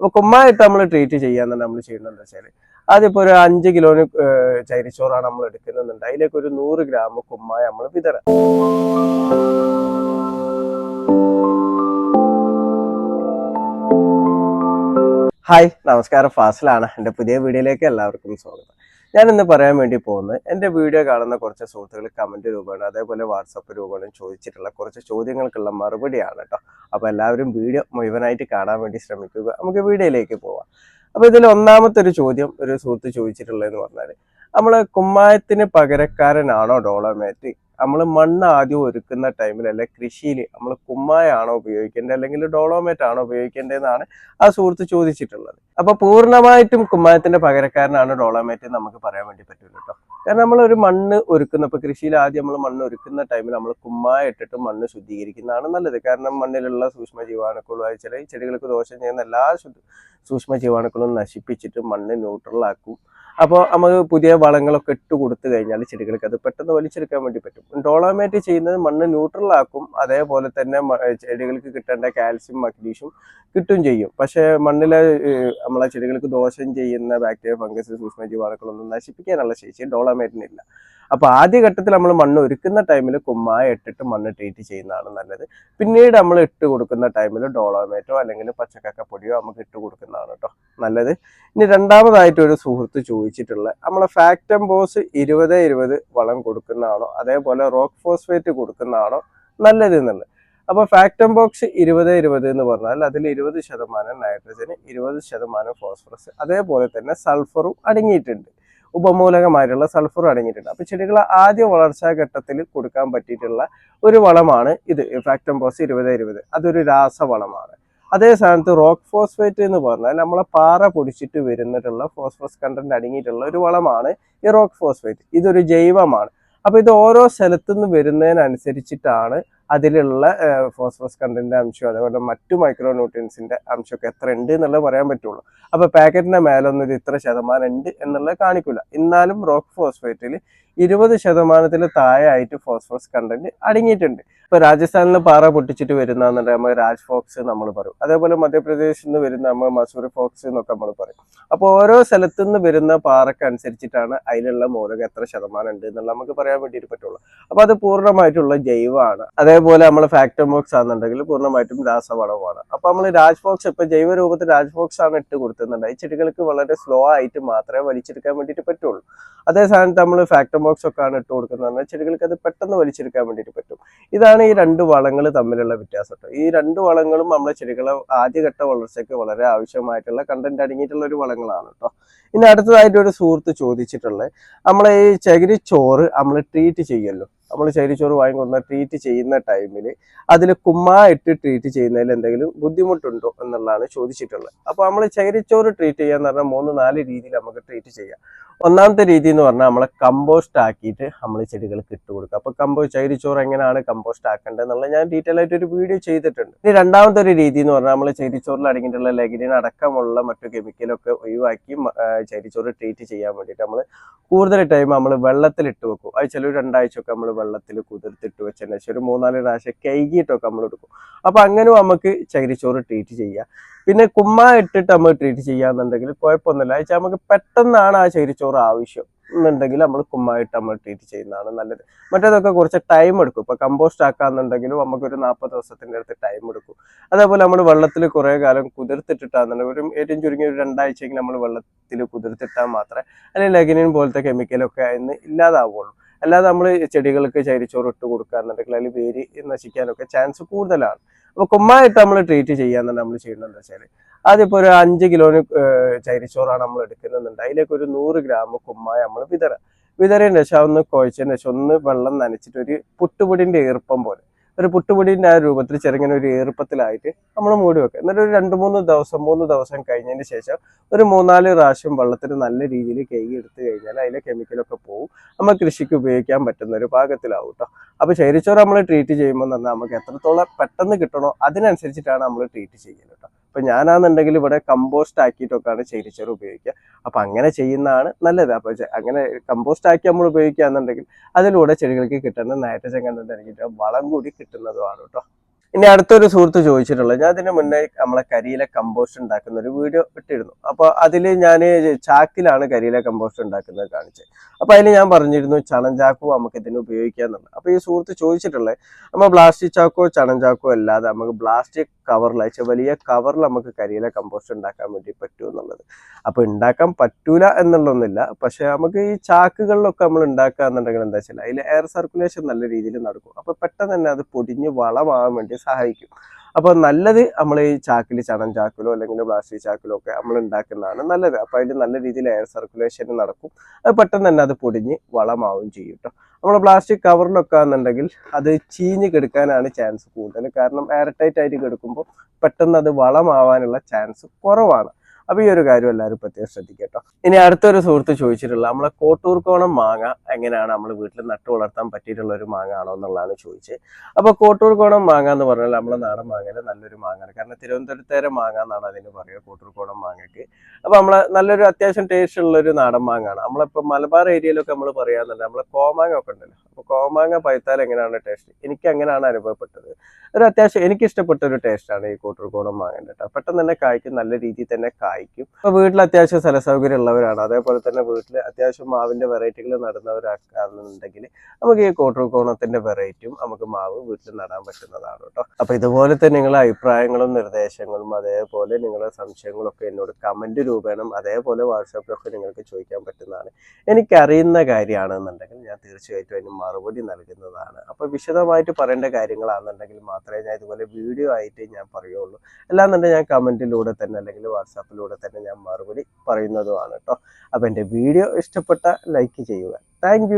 അപ്പോൾ കുമ്മായിട്ട് നമ്മൾ ട്രീറ്റ് ചെയ്യാൻ നമ്മൾ ചെയ്യുന്നത് എന്താ വെച്ചാൽ അതിപ്പോൾ ഒരു അഞ്ച് കിലോന് ചൈനച്ചോറാണ് നമ്മൾ എടുക്കുന്നുണ്ട് അതിലേക്ക് ഒരു നൂറ് ഗ്രാം കുമ്മായ നമ്മൾ വിതറ. ഹായ് നമസ്കാരം. ഫാസിലാണ്. എന്റെ പുതിയ വീഡിയോയിലേക്ക് എല്ലാവർക്കും സ്വാഗതം. ഞാൻ ഇന്ന് പറയാൻ വേണ്ടി പോകുന്നത് എന്റെ വീഡിയോ കാണുന്ന കുറച്ച് സുഹൃത്തുക്കൾ കമന്റ് രൂപമാണ് അതേപോലെ വാട്സപ്പ് രൂപമാണ് ചോദിച്ചിട്ടുള്ള കുറച്ച് ചോദ്യങ്ങൾക്കുള്ള മറുപടിയാണ് കേട്ടോ അപ്പോൾ എല്ലാവരും വീഡിയോ മുഴുവനായിട്ട് കാണാൻ വേണ്ടി ശ്രമിക്കുക. നമുക്ക് വീഡിയോയിലേക്ക് പോവാം. അപ്പോൾ ഇതിൽ ഒന്നാമത്തെ ഒരു ചോദ്യം ഒരു സുഹൃത്ത് ചോദിച്ചിട്ടുള്ളതെന്ന് പറഞ്ഞാൽ നമ്മൾ കുമ്മായത്തിന് പകരക്കാരനാണോ ഡോളോമേറ്റ്? നമ്മൾ മണ്ണ് ആദ്യം ഒരുക്കുന്ന ടൈമിൽ അല്ലെ കൃഷിയിൽ നമ്മൾ കുമ്മായാണോ ഉപയോഗിക്കേണ്ടത് അല്ലെങ്കിൽ ഡോളോമേറ്റ് ആണോ ഉപയോഗിക്കേണ്ടതെന്നാണ് ആ സുഹൃത്ത് ചോദിച്ചിട്ടുള്ളത്. അപ്പൊ പൂർണമായിട്ടും കുമ്മായത്തിന്റെ പകരക്കാരനാണ് ഡോളോമേറ്റ് നമുക്ക് പറയാൻ വേണ്ടി പറ്റില്ല കേട്ടോ കാരണം നമ്മൾ ഒരു മണ്ണ് ഒരുക്കുന്ന ഇപ്പൊ കൃഷിയിൽ ആദ്യം നമ്മൾ മണ്ണ് ഒരുക്കുന്ന ടൈമിൽ നമ്മൾ കുമ്മായ ഇട്ടിട്ട് മണ്ണ് ശുദ്ധീകരിക്കുന്നതാണ് നല്ലത്. കാരണം മണ്ണിലുള്ള സൂക്ഷ്മ ജീവാണുക്കളുമായി ചില ചെടികൾക്ക് ദോഷം ചെയ്യുന്ന എല്ലാ സൂക്ഷ്മ ജീവാണുക്കളും നശിപ്പിച്ചിട്ട് മണ്ണ് ന്യൂട്രൽ ആക്കും. അപ്പോൾ നമുക്ക് പുതിയ വളങ്ങളൊക്കെ ഇട്ട് കൊടുത്തു കഴിഞ്ഞാൽ ചെടികൾക്ക് അത് പെട്ടെന്ന് വലിച്ചെടുക്കാൻ വേണ്ടി പറ്റും. ഡോളോമേറ്റ് ചെയ്യുന്നത് മണ്ണ് ന്യൂട്രൽ ആക്കും അതേപോലെ തന്നെ ചെടികൾക്ക് കിട്ടേണ്ട കാൽസ്യം മഗ്നീഷ്യം കിട്ടും ചെയ്യും. പക്ഷേ മണ്ണിലെ നമ്മളെ ചെടികൾക്ക് ദോഷം ചെയ്യുന്ന ബാക്ടീരിയ ഫംഗസ് സൂക്ഷ്മ ജീവാണുക്കളൊന്നും നശിപ്പിക്കാനുള്ള ശേഷി ഡോളോമേറ്റിനില്ല അപ്പൊ ആദ്യ ഘട്ടത്തിൽ നമ്മൾ മണ്ണ് ഒരുക്കുന്ന ടൈമിൽ കുമ്മായ ഇട്ടിട്ട് മണ്ണ് ട്രീറ്റ് ചെയ്യുന്നതാണ് നല്ലത്. പിന്നീട് നമ്മൾ ഇട്ട് കൊടുക്കുന്ന ടൈമിൽ ഡോളോമേറ്റോ അല്ലെങ്കിൽ പച്ചക്കക്ക പൊടിയോ നമുക്ക് ഇട്ട് കൊടുക്കുന്നതാണ് കേട്ടോ നല്ലത്. ഇനി രണ്ടാമതായിട്ട് ഒരു സുഹൃത്ത് ചോദിച്ചിട്ടുള്ള നമ്മളെ ഫാക്ടം ബോസ് ഇരുപത് ഇരുപത് വളം കൊടുക്കുന്നതാണോ അതേപോലെ റോക്ക് ഫോസ്ഫേറ്റ് കൊടുക്കുന്നതാണോ നല്ലത് എന്നുള്ളത്. അപ്പോൾ ഫാക്ടം ബോക്സ് ഇരുപത് ഇരുപത് എന്ന് പറഞ്ഞാൽ അതിൽ ഇരുപത് ശതമാനം നൈട്രജന് ഇരുപത് ശതമാനം ഫോസ്ഫറസ് അതേപോലെ തന്നെ സൾഫറും അടങ്ങിയിട്ടുണ്ട്. ഉപമൂലകമായിട്ടുള്ള സൾഫർ അടങ്ങിയിട്ടുണ്ട്. അപ്പോൾ ചെടികളെ ആദ്യ വളർച്ചാ ഘട്ടത്തിൽ കൊടുക്കാൻ പറ്റിയിട്ടുള്ള ഒരു വളമാണ് ഇത്. ഫാക്ടം ബോക്സ് ഇരുപത് ഇരുപത്. അതൊരു രാസവളമാണ് അതേ സ്ഥാനത്ത് റോക്ക് ഫോസ്ഫേറ്റ് എന്ന് പറഞ്ഞാൽ നമ്മളെ പാറ പൊടിച്ചിട്ട് വരുന്നിട്ടുള്ള ഫോസ്ഫറസ് കണ്ടന്റ് അടങ്ങിയിട്ടുള്ള ഒരു വളമാണ് ഈ റോക്ക് ഫോസ്ഫേറ്റ്. ഇതൊരു ജൈവമാണ്. അപ്പൊ ഇത് ഓരോ സ്ഥലത്തു നിന്ന് വരുന്നതിനനുസരിച്ചിട്ടാണ് അതിലുള്ള ഫോസ്ഫറസ് കണ്ടന്റ് അംശം അതേപോലെ മറ്റു മൈക്രോ ന്യൂട്രിയൻസിന്റെ അംശമൊക്കെ എത്ര ഉണ്ട് എന്നുള്ളത് പറയാൻ പറ്റുള്ളൂ. അപ്പൊ പാക്കറ്റിന്റെ മേലൊന്നും ഇത് ഇത്ര ശതമാനം ഉണ്ട് എന്നുള്ളത് കാണിക്കില്ല എന്നാലും റോക്ക് ഫോസ്ഫേറ്റിൽ ഇരുപത് ശതമാനത്തിൽ താഴെയായിട്ട് ഫോസ്ഫറസ് കണ്ടന്റ് അടങ്ങിയിട്ടുണ്ട്. ഇപ്പൊ രാജസ്ഥാനിൽ പാറ പൊട്ടിച്ചിട്ട് വരുന്ന നമ്മൾ രാജ് ഫോക്സ് നമ്മൾ പറയും. അതേപോലെ മധ്യപ്രദേശിൽ നിന്ന് വരുന്ന നമ്മൾ മസൂറി ഫോക്സ് എന്നൊക്കെ നമ്മൾ പറയും. അപ്പോൾ ഓരോ സ്ഥലത്തു നിന്ന് വരുന്ന പാറക്ക് അനുസരിച്ചിട്ടാണ് അതിലുള്ള മൂലകം എത്ര ശതമാനം ഉണ്ട് എന്നുള്ളത് നമുക്ക് പറയാൻ വേണ്ടിയിട്ട് പറ്റുള്ളൂ. അപ്പൊ അത് പൂർണമായിട്ടുള്ള ജൈവമാണ്. അതേപോലെ നമ്മൾ ഫാക്ടർ ബോക്സ് ആണെന്നുണ്ടെങ്കിൽ പൂർണമായിട്ടും രാസവളമാണ്. അപ്പൊ നമ്മൾ രാജ് ബോക്സ് ഇപ്പൊ ജൈവ രാജ് ബോക്സ് ആണ് ഇട്ട് കൊടുത്തുന്നുണ്ട് ഈ ചെടികൾക്ക് വളരെ സ്ലോ ആയിട്ട് മാത്രമേ വലിച്ചെടുക്കാൻ വേണ്ടിയിട്ട് പറ്റുള്ളൂ. അതേ സ്ഥാനത്ത് നമ്മൾ ഫാക്ടർ ബോക്സ് ഒക്കെ ആണ് ഇട്ട് കൊടുക്കുന്നത്. ചെടികൾക്ക് അത് പെട്ടെന്ന് വലിച്ചെടുക്കാൻ വേണ്ടിയിട്ട് പറ്റും. ഇതാണ് ഈ രണ്ട് വളങ്ങൾ തമ്മിലുള്ള വ്യത്യാസം ഈ രണ്ട് വളങ്ങളും നമ്മളെ ചെടികളെ ആദ്യഘട്ട വളർച്ചയ്ക്ക് വളരെ ആവശ്യമായിട്ടുള്ള കണ്ടന്റ് അടങ്ങിയിട്ടുള്ള ഒരു വളങ്ങളാണ് കേട്ടോ. ഇനി അടുത്തതായിട്ട് ഒരു സുഹൃത്ത് ചോദിച്ചിട്ടുള്ളത്. നമ്മളെ ഈ ചകിരി ചോറ് നമ്മൾ ട്രീറ്റ് ചെയ്യുമല്ലോ. നമ്മൾ ചകിരിച്ചോറ് വാങ്ങിക്കൊണ്ടുവന്ന ട്രീറ്റ് ചെയ്യുന്ന ടൈമിൽ അതിൽ കുമ്മാ ഇട്ട് ട്രീറ്റ് ചെയ്യുന്നതിൽ എന്തെങ്കിലും ബുദ്ധിമുട്ടുണ്ടോ എന്നുള്ളതാണ് ചോദിച്ചിട്ടുള്ളത്. അപ്പോൾ നമ്മൾ ചകിരിച്ചോറ് ട്രീറ്റ് ചെയ്യാന്ന് പറഞ്ഞാൽ മൂന്ന് നാല് രീതിയിൽ നമുക്ക് ട്രീറ്റ് ചെയ്യാം. ഒന്നാമത്തെ രീതി എന്ന് പറഞ്ഞാൽ നമ്മളെ കമ്പോസ്റ്റ് ആക്കിയിട്ട് നമ്മൾ ചെടികൾക്ക് ഇട്ട് കൊടുക്കുക. അപ്പോൾ കമ്പോ ചരിച്ചോറ് എങ്ങനെയാണ് കമ്പോസ്റ്റ് ആക്കേണ്ടത് എന്നുള്ളത് ഞാൻ ഡീറ്റെയിൽ ആയിട്ട് ഒരു വീഡിയോ ചെയ്തിട്ടുണ്ട്. ഇനി രണ്ടാമത്തെ ഒരു രീതി എന്ന് പറഞ്ഞാൽ നമ്മൾ ചരിച്ചോറിൽ അടങ്ങിയിട്ടുള്ള ലഗിനിന് അടക്കമുള്ള മറ്റു കെമിക്കലൊക്കെ ഒഴിവാക്കി ചരിച്ചോറ് ട്രീറ്റ് ചെയ്യാൻ വേണ്ടിയിട്ട് നമ്മൾ കൂടുതൽ ടൈം നമ്മൾ വെള്ളത്തിൽ ഇട്ട് വെക്കും. അത് ചില രണ്ടാഴ്ചയൊക്കെ നമ്മൾ വെള്ളത്തിൽ കുതിർത്തിട്ട് വെച്ചതിന് ശേഷം ഒരു മൂന്നാൽ പ്രാവശ്യം കൈകിയിട്ടൊക്കെ നമ്മൾ എടുക്കും. അപ്പൊ അങ്ങനെ നമുക്ക് ചകിരിച്ചോറ് ട്രീറ്റ് ചെയ്യാം. പിന്നെ കുമ്മ ഇട്ടിട്ട് നമ്മൾ ട്രീറ്റ് ചെയ്യാന്നുണ്ടെങ്കിൽ കുഴപ്പമൊന്നുമില്ല. വെച്ചാൽ നമുക്ക് പെട്ടെന്നാണ് ആ ചകിരിച്ചോറ് ആവശ്യം എന്നുണ്ടെങ്കിൽ നമ്മൾ കുമ്മായിട്ട് നമ്മൾ ട്രീറ്റ് ചെയ്യുന്നതാണ് നല്ലത്. മറ്റേതൊക്കെ കുറച്ച് ടൈം എടുക്കും. ഇപ്പൊ കമ്പോസ്റ്റ് ആക്കാന്നുണ്ടെങ്കിലും നമുക്കൊരു നാൽപ്പത് ദിവസത്തിന്റെ അടുത്ത് ടൈം എടുക്കും. അതേപോലെ നമ്മൾ വെള്ളത്തിൽ കുറെ കാലം കുതിർത്തിട്ടിട്ടാന്നുണ്ടെങ്കിൽ ഒരു ഏറ്റവും ചുരുങ്ങിയ ഒരു രണ്ടാഴ്ചയെങ്കിലും നമ്മൾ വെള്ളത്തിൽ കുതിർത്തിട്ടാൽ മാത്രമേ അല്ലെങ്കിൽ ലഗിനിൻ പോലത്തെ കെമിക്കലൊക്കെ അതിന് ഇല്ലാതാവുള്ളൂ അല്ലാതെ നമ്മൾ ചെടികൾക്ക് ചരിച്ചോറ് ഇട്ട് കൊടുക്കാന്നുണ്ടെങ്കിൽ അതിൽ വേര് നശിക്കാനൊക്കെ ചാൻസ് കൂടുതലാണ്. അപ്പൊ കുമ്മായിട്ട് നമ്മൾ ട്രീറ്റ് ചെയ്യാന്നുണ്ട് നമ്മൾ ചെയ്യുന്നത് എന്താ വെച്ചാൽ അതിപ്പോ ഒരു അഞ്ച് കിലോന് ചരിച്ചോറാണ് നമ്മൾ എടുക്കുന്നുണ്ട് അതിലേക്ക് ഒരു നൂറ് ഗ്രാം കുമ്മായ നമ്മൾ വിതറ വിതറിയതിന് ശേഷം ഒന്ന് കുഴച്ചതിന് ശേഷം ഒന്ന് വെള്ളം നനച്ചിട്ട് ഒരു പുട്ടുപൊടിന്റെ ഈർപ്പം പോലെ. ഒരു പുട്ടുപൊടിന്റെ ആ രൂപത്തിൽ ചെറുങ്ങനെ ഒരു ഈർപ്പത്തിലായിട്ട് നമ്മൾ മൂടി വെക്കുക എന്നിട്ട് ഒരു രണ്ട് മൂന്ന് ദിവസം മൂന്ന് ദിവസം കഴിഞ്ഞതിന് ശേഷം ഒരു മൂന്നാൽ പ്രാവശ്യം വെള്ളത്തിൽ നല്ല രീതിയിൽ കഴുകി എടുത്തു കഴിഞ്ഞാൽ അതിലെ കെമിക്കലൊക്കെ പോകും നമ്മൾ കൃഷിക്ക് ഉപയോഗിക്കാൻ പറ്റുന്ന ഒരു പാകത്തിലാവും കേട്ടോ അപ്പോൾ ശരിച്ചോറ് നമ്മൾ ട്രീറ്റ് ചെയ്യുമ്പോൾ തന്നെ നമുക്ക് എത്രത്തോളം പെട്ടെന്ന് കിട്ടണോ അതിനനുസരിച്ചിട്ടാണ് നമ്മൾ ട്രീറ്റ് ചെയ്യുന്നത് കേട്ടോ അപ്പൊ ഞാനാണെന്നുണ്ടെങ്കിൽ ഇവിടെ കമ്പോസ്റ്റ് ആക്കിയിട്ടൊക്കെയാണ് ശരിച്ചോറ് ഉപയോഗിക്കുക. അപ്പൊ അങ്ങനെ ചെയ്യുന്നതാണ് നല്ലത്. അപ്പൊ അങ്ങനെ കമ്പോസ്റ്റ് ആക്കി നമ്മൾ ഉപയോഗിക്കുകയാണെന്നുണ്ടെങ്കിൽ അതിലൂടെ ചെടികൾക്ക് കിട്ടുന്ന നൈട്രജൻ കണ്ടന്റ് വളം കൂടി കിട്ടുന്നതുമാണ് കേട്ടോ ഇനി അടുത്തൊരു സുഹൃത്ത് ചോദിച്ചിട്ടുള്ളത് ഞാൻ ഇതിന് മുന്നേ നമ്മളെ കരിയില കമ്പോസ്റ്റ് ഉണ്ടാക്കുന്ന ഒരു വീഡിയോ ഇട്ടിരുന്നു. അപ്പൊ അതിൽ ഞാൻ ചാക്കിലാണ് കരിയില കമ്പോസ്റ്റ് ഉണ്ടാക്കുന്നത് കാണിച്ചത്. അപ്പൊ അതിൽ ഞാൻ പറഞ്ഞിരുന്നു ചണം ചാക്കോ നമുക്ക് ഇതിന് ഉപയോഗിക്കാന്നുള്ളത് അപ്പൊ ഈ സുഹൃത്ത് ചോദിച്ചിട്ടുള്ളത് നമ്മൾ പ്ലാസ്റ്റിക് ചാക്കോ ചണം ചാക്കോ അല്ലാതെ നമുക്ക് പ്ലാസ്റ്റിക് കവറിൽ അയച്ച വലിയ കവറിൽ നമുക്ക് കരിയില കമ്പോസ്റ്റ് ഉണ്ടാക്കാൻ വേണ്ടി പറ്റൂ എന്നുള്ളത്. അപ്പൊ ഉണ്ടാക്കാൻ പറ്റൂല എന്നുള്ളതൊന്നുമില്ല. പക്ഷെ നമുക്ക് ഈ ചാക്കുകളിലൊക്കെ നമ്മൾ ഉണ്ടാക്കുക എന്നുണ്ടെങ്കിൽ എന്താ വെച്ചാൽ അതിൽ എയർ സർക്കുലേഷൻ നല്ല രീതിയിൽ നടക്കും. അപ്പൊ പെട്ടെന്ന് തന്നെ അത് പൊടിഞ്ഞ് വളമാകാൻ വേണ്ടി സഹായിക്കും. അപ്പോൾ നല്ലത് നമ്മൾ ഈ ചാക്കിൽ ചണം ചാക്കിലോ അല്ലെങ്കിൽ പ്ലാസ്റ്റിക് ചാക്കിലോ ഒക്കെ നമ്മൾ ഉണ്ടാക്കുന്നതാണ് നല്ലത്. അപ്പോൾ അതിൽ നല്ല രീതിയിൽ എയർ സർക്കുലേഷൻ നടക്കും. അത് പെട്ടെന്ന് തന്നെ അത് പൊടിഞ്ഞ് വളമാവും ചെയ്യും കേട്ടോ നമ്മൾ പ്ലാസ്റ്റിക് കവറിലൊക്കെ ആണെന്നുണ്ടെങ്കിൽ അത് ചീഞ്ഞ് കെടുക്കാനാണ് ചാൻസ് കൂടുതൽ. കാരണം എയർ ടൈറ്റ് ആയിട്ട് കെടുക്കുമ്പോൾ പെട്ടെന്ന് അത് വളമാവാനുള്ള ചാൻസ് കുറവാണ്. അപ്പൊ ഈ ഒരു കാര്യം എല്ലാവരും പ്രത്യേകം ശ്രദ്ധിക്കട്ടോ. ഇനി അടുത്തൊരു സുഹൃത്ത് ചോദിച്ചിട്ടുള്ള നമ്മളെ കോട്ടൂർക്കോണം മാങ്ങ എങ്ങനെയാണ് നമ്മൾ വീട്ടിൽ നട്ടു വളർത്താൻ പറ്റിയിട്ടുള്ള ഒരു മാങ്ങ ആണോ എന്നുള്ളതാണ് ചോദിച്ചത്. അപ്പൊ കോട്ടൂർക്കോണം മാങ്ങ എന്ന് പറഞ്ഞാൽ നമ്മളെ നാടൻ മാങ്ങയിലെ നല്ലൊരു മാങ്ങയാണ് കാരണം തിരുവനന്തപുരത്തേരെ മാങ്ങ എന്നാണ് അതിന് പറയുക കോട്ടൂർക്കോണം മാങ്ങയ്ക്ക് അപ്പൊ നമ്മളെ നല്ലൊരു അത്യാവശ്യം ടേസ്റ്റ് ഉള്ള ഒരു നാടൻ മാങ്ങയാണ് നമ്മളിപ്പോ മലബാർ ഏരിയയിലൊക്കെ നമ്മൾ പറയാന്നുണ്ട് നമ്മളെ കോമാങ്ങ ഒക്കെ ഉണ്ടല്ലോ. അപ്പൊ കോമാങ്ങ പഴുത്താൽ എങ്ങനെയാണ് ടേസ്റ്റ് എനിക്ക് അങ്ങനെയാണ് അനുഭവപ്പെട്ടത്. ഒരു അത്യാവശ്യം എനിക്ക് ഇഷ്ടപ്പെട്ട ഒരു ടേസ്റ്റാണ് ഈ കോട്ടൂർക്കോണം മാങ്ങ കേട്ടോ പെട്ടെന്ന് തന്നെ കായ്ക്കും നല്ല രീതിയിൽ തന്നെ കായ്ക്കും ഇപ്പൊ വീട്ടിൽ അത്യാവശ്യം സ്ഥല സൗകര്യം ഉള്ളവരാണ് അതേപോലെ തന്നെ വീട്ടിൽ അത്യാവശ്യം മാവിന്റെ വെറൈറ്റികൾ നടുന്നവരാണെന്നുണ്ടെങ്കിൽ നമുക്ക് ഈ കോട്ടർക്കോണത്തിന്റെ വെറൈറ്റിയും നമുക്ക് മാവ് വീട്ടിൽ നടാൻ പറ്റുന്നതാണ് കേട്ടോ. അപ്പൊ ഇതുപോലെ തന്നെ നിങ്ങളുടെ അഭിപ്രായങ്ങളും നിർദ്ദേശങ്ങളും അതേപോലെ നിങ്ങളുടെ സംശയങ്ങളൊക്കെ എന്നോട് കമന്റ് രൂപേണം അതേപോലെ വാട്സാപ്പിലൊക്കെ നിങ്ങൾക്ക് ചോദിക്കാൻ പറ്റുന്നതാണ്. എനിക്കറിയുന്ന കാര്യമാണെന്നുണ്ടെങ്കിൽ ഞാൻ തീർച്ചയായിട്ടും അതിന് മറുപടി നൽകുന്നതാണ്. അപ്പൊ വിശദമായിട്ട് പറയേണ്ട കാര്യങ്ങളാണെന്നുണ്ടെങ്കിൽ മാത്രമേ ഞാൻ ഇതുപോലെ വീഡിയോ ആയിട്ട് ഞാൻ പറയുള്ളൂ. അല്ലാന്നുണ്ടെങ്കിൽ ഞാൻ കമന്റിലൂടെ തന്നെ അല്ലെങ്കിൽ വാട്സാപ്പിലൂടെ തന്നെ ഞാൻ മറുപടി പറയുന്നതുമാണ് കേട്ടോ അപ്പൊ എന്റെ വീഡിയോ ഇഷ്ടപ്പെട്ട ലൈക്ക് ചെയ്യുക. താങ്ക്